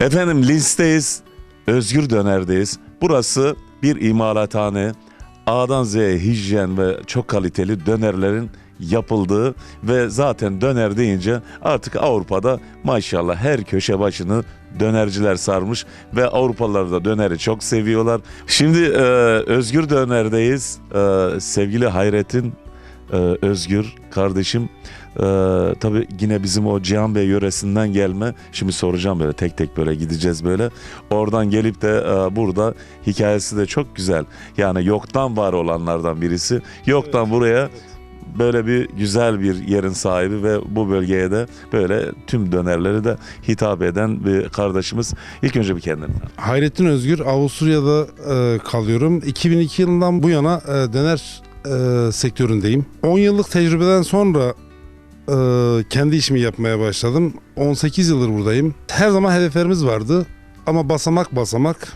Efendim Linz'teyiz, Özgür Döner'deyiz. Burası bir imalathane. A'dan Z'ye hijyen ve çok kaliteli dönerlerin yapıldığı ve zaten döner deyince artık Avrupa'da maşallah her köşe başını dönerciler sarmış ve Avrupalılar da döneri çok seviyorlar. Şimdi e, Özgür Döner'deyiz. E, sevgili Hayrettin e, Özgür kardeşim e, tabii yine bizim o Cihan Bey yöresinden gelme. Şimdi soracağım böyle tek tek böyle gideceğiz böyle. Oradan gelip de e, burada hikayesi de çok güzel. Yani yoktan var olanlardan birisi. Yoktan buraya böyle bir güzel bir yerin sahibi ve bu bölgeye de böyle tüm dönerleri de hitap eden bir kardeşimiz. İlk önce bir kendini. Hayrettin Özgür, Avusturya'da e, kalıyorum. 2002 yılından bu yana e, döner e, sektöründeyim. 10 yıllık tecrübeden sonra e, kendi işimi yapmaya başladım. 18 yıldır buradayım. Her zaman hedeflerimiz vardı ama basamak basamak.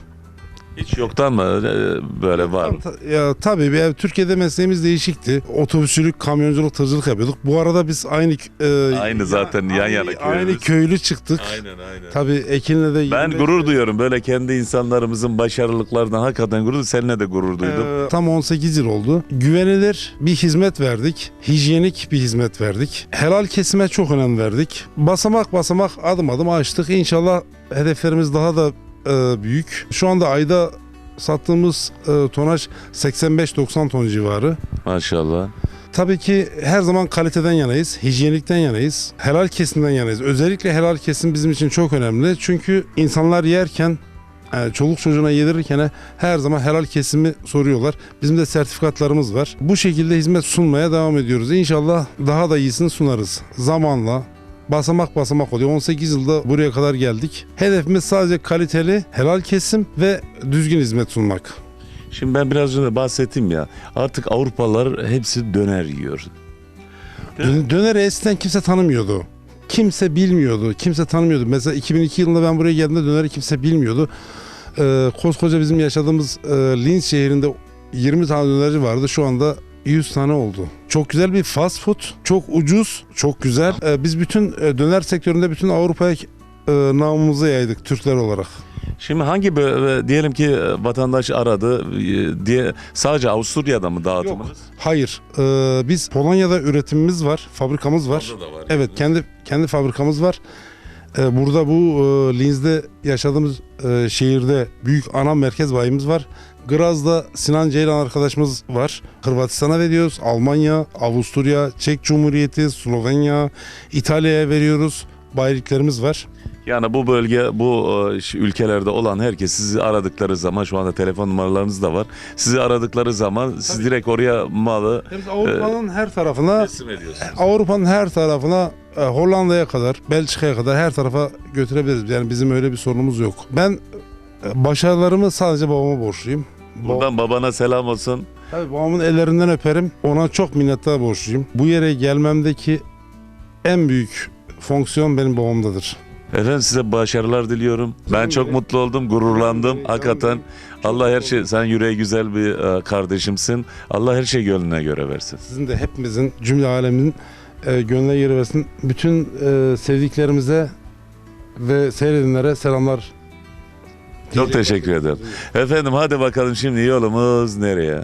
Hiç yoktan mı e, böyle var? Ta- Ya tabii bir- Türkiye'de mesleğimiz değişikti. Otobüsçülük, kamyonculuk, tırcılık yapıyorduk. Bu arada biz aynı e, Aynı zaten yan yana aynı, köyümüz. aynı köylü çıktık. Aynen aynen. Tabii Ekin'le de Ben 25 gurur duyuyorum böyle kendi insanlarımızın başarılıklarından hakikaten gurur. Seninle de gurur duydum. Ee, tam 18 yıl oldu. Güvenilir bir hizmet verdik. Hijyenik bir hizmet verdik. Helal kesime çok önem verdik. Basamak basamak adım adım açtık. İnşallah hedeflerimiz daha da e, büyük. Şu anda ayda sattığımız e, tonaj 85-90 ton civarı. Maşallah. Tabii ki her zaman kaliteden yanayız, hijyenikten yanayız, helal kesimden yanayız. Özellikle helal kesim bizim için çok önemli. Çünkü insanlar yerken, e, çoluk çocuğuna yedirirken her zaman helal kesimi soruyorlar. Bizim de sertifikatlarımız var. Bu şekilde hizmet sunmaya devam ediyoruz. İnşallah daha da iyisini sunarız. Zamanla basamak basamak oluyor. 18 yılda buraya kadar geldik. Hedefimiz sadece kaliteli, helal kesim ve düzgün hizmet sunmak. Şimdi ben biraz önce bahsettim ya. Artık Avrupalılar hepsi döner yiyor. Dö- Döneri eskiden kimse tanımıyordu. Kimse bilmiyordu. Kimse tanımıyordu. Mesela 2002 yılında ben buraya geldiğimde döneri kimse bilmiyordu. Ee, koskoca bizim yaşadığımız e, Linz şehrinde 20 tane dönerci vardı. Şu anda 100 tane oldu. Çok güzel bir fast food. Çok ucuz. Çok güzel. Ee, biz bütün e, döner sektöründe bütün Avrupa'ya e, namımızı yaydık Türkler olarak. Şimdi hangi bö- diyelim ki e, vatandaş aradı e, diye sadece Avusturya'da mı dağıtımınız? Hayır. Ee, biz Polonya'da üretimimiz var. Fabrikamız var. Orada da var. Evet kendi kendi fabrikamız var. Ee, burada bu e, Linz'de yaşadığımız e, şehirde büyük ana merkez bayimiz var. Graz'da Sinan Ceylan arkadaşımız var. Hırvatistan'a veriyoruz. Almanya, Avusturya, Çek Cumhuriyeti, Slovenya, İtalya'ya veriyoruz. Bayiliklerimiz var. Yani bu bölge, bu e, ülkelerde olan herkes sizi aradıkları zaman şu anda telefon numaralarınız da var. Sizi aradıkları zaman siz Tabii. direkt oraya malı Biz Avrupa'nın her tarafına. Avrupa'nın her tarafına e, Hollanda'ya kadar, Belçika'ya kadar her tarafa götürebiliriz. Yani bizim öyle bir sorunumuz yok. Ben e, başarılarımı sadece babama borçluyum. Buradan babana selam olsun. Tabii babamın ellerinden öperim. Ona çok minnettar borçluyum. Bu yere gelmemdeki en büyük fonksiyon benim babamdadır. Efendim size başarılar diliyorum. Ben çok mutlu oldum, gururlandım. Hakikaten. Allah her şey, sen yüreği güzel bir e, kardeşimsin. Allah her şey gönlüne göre versin. Sizin de hepimizin, cümle aleminin e, gönlüne yeri versin. Bütün e, sevdiklerimize ve seyredenlere selamlar. Çok teşekkür ederim. Efendim hadi bakalım şimdi yolumuz nereye?